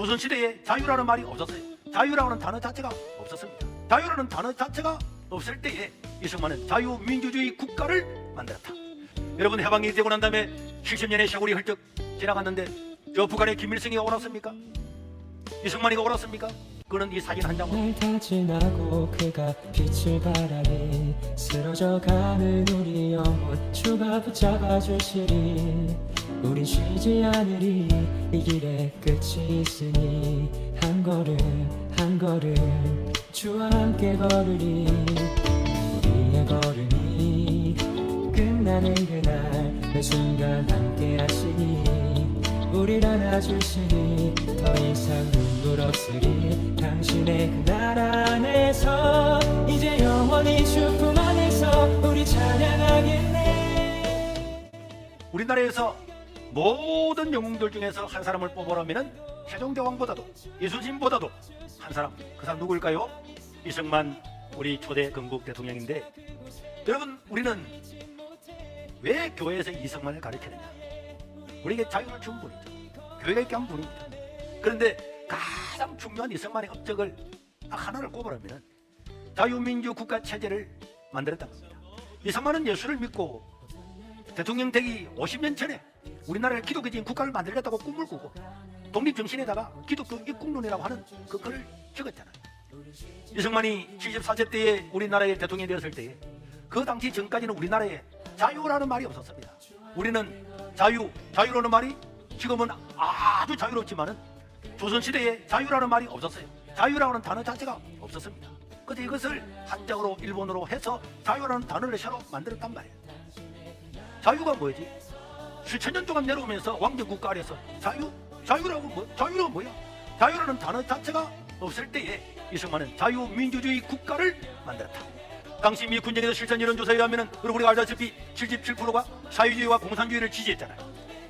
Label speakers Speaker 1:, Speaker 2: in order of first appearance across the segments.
Speaker 1: 조선시대에 자유라는 말이 없었어요. 자유라는 단어 자체가 없었습니다. 자유라는 단어 자체가 없을 때에 이승만은 자유민주주의 국가를 만들었다. 여러분 해방이 되고 난 다음에 70년의 세월이 훌쩍 지나갔는데 저 북한의 김일성이 옳았습니까? 이승만이가 옳았습니까? 그는 이 사진 한 장으로
Speaker 2: 날다 지나고 그가 빛을 발하니 쓰러져가는 우리 영혼 주가 붙잡아 주시리 우린 쉬지 않으리. 이 길에 끝이 있으니 한 걸음 한 걸음 주와 함께 걸으리. 우리의 걸음이 끝나는 그날 매 순간 함께 하시니 우릴 안아주시니 더 이상 눈물 없으리. 당신의 그 나라 안에서 이제 영원히 주품 안에서 우리 찬양하겠네.
Speaker 1: 우리나라에서 모든 영웅들 중에서 한 사람을 뽑으라면은 세종대왕보다도 이순신보다도 한 사람 그 사람 누구일까요? 이승만 우리 초대 건국 대통령인데 여러분 우리는 왜 교회에서 이승만을 가르치느냐? 우리에게 자유를 준 분이죠. 교회가 있게 한 분입니다 그런데 가장 중요한 이승만의 업적을 딱 하나를 꼽으라면 자유민주 국가 체제를 만들었다는 겁니다. 이승만은 예수를 믿고 대통령 되기 50년 전에 우리나라를 기독교적인 국가를 만들겠다고 꿈을 꾸고 독립정신에다가 기독교 입국론이라고 하는 그 글을 적었잖아요. 이승만이 74세 때에 우리나라의 대통령이 되었을 때에 그 당시 전까지는 우리나라에 자유라는 말이 없었습니다. 우리는 자유, 자유라는 말이 지금은 아주 자유롭지만은 조선시대에 자유라는 말이 없었어요. 자유라는 단어 자체가 없었습니다. 그래서 이것을 한자어로 일본어로 해서 자유라는 단어를 새로 만들었단 말이에요. 자유가 뭐지? 수천 년 동안 내려오면서 왕정 국가 아래서 자유? 자유라고 뭐? 자유는 뭐야? 자유라는 단어 자체가 없을 때에 이승만은 자유민주주의 국가를 만들었다. 당시 미 군정에서 실천 여론조사에 의하면 여러분 우리가 알다시피 77%가 사회주의와 공산주의를 지지했잖아요.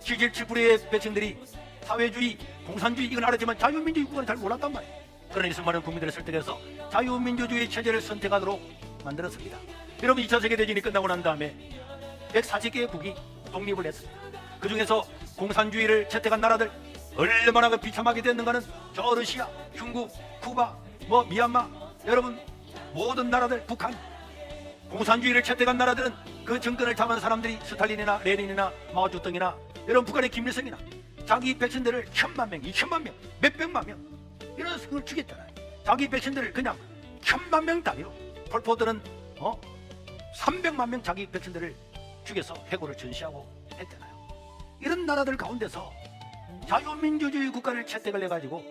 Speaker 1: 77%의 백성들이 사회주의, 공산주의 이건 알았지만 자유민주주의 국가는 잘 몰랐단 말이에요. 그러나 이승만은 국민들을 설득해서 자유민주주의 체제를 선택하도록 만들었습니다. 여러분 2차 세계대전이 끝나고 난 다음에 140개의 국이 독립을 했습니다. 그 중에서 공산주의를 채택한 나라들 얼마나 그 비참하게 됐는가는 저 러시아, 중국, 쿠바, 뭐 미얀마 여러분 모든 나라들 북한 공산주의를 채택한 나라들은 그 정권을 잡은 사람들이 스탈린이나 레닌이나 마오쩌둥이나 여러분 북한의 김일성이나 자기 백성들을 천만 명, 이천만 명, 몇백만 명 이런 걸 죽였잖아요. 자기 백성들을 그냥 천만 명 단위로 폴포들은 어 300만 명 자기 백성들을 죽여서 해고를 전시하고 했잖아요. 이런 나라들 가운데서 자유민주주의 국가를 채택을 해가지고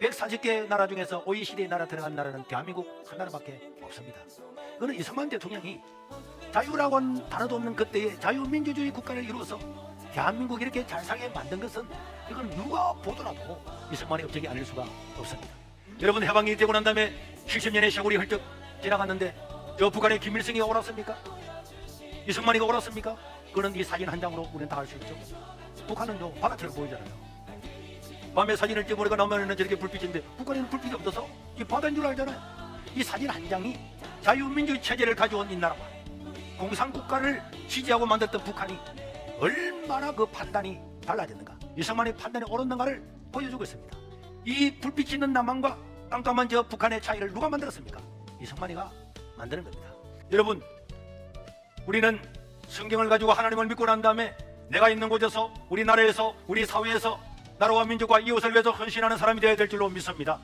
Speaker 1: 140개 나라 중에서 OECD 나라 들어간 나라는 대한민국 한 나라밖에 없습니다. 그는 이승만 대통령이 자유라고 하는 단어도 없는 그때에 자유민주주의 국가를 이루어서 대한민국 이렇게 잘 살게 만든 것은 이건 누가 보더라도 이승만의 업적이 아닐 수가 없습니다. 여러분 해방이 되고 난 다음에 70년의 세월이 훌쩍 지나갔는데 저 북한의 김일성이 옳았습니까? 이승만이가 옳았습니까? 그는 이 사진 한 장으로 우리는 다 알 수 있죠. 북한은 요 바다처럼 보이잖아요. 밤에 사진을 우리가 나면은 저렇게 불빛인데 북한에는 불빛이 없어서 이 바다인 줄 알잖아요. 이 사진 한 장이 자유민주 체제를 가져온 이 나라와 공산국가를 지지하고 만들었던 북한이 얼마나 그 판단이 달라졌는가 이승만의 판단이 옳았는가를 보여주고 있습니다. 이 불빛 있는 남한과 깜깜한 저 북한의 차이를 누가 만들었습니까? 이승만이가 만드는 겁니다. 여러분 우리는 성경을 가지고 하나님을 믿고 난 다음에 내가 있는 곳에서 우리 나라에서 우리 사회에서 나라와 민족과 이웃을 위해서 헌신하는 사람이 되어야 될 줄로 믿습니다.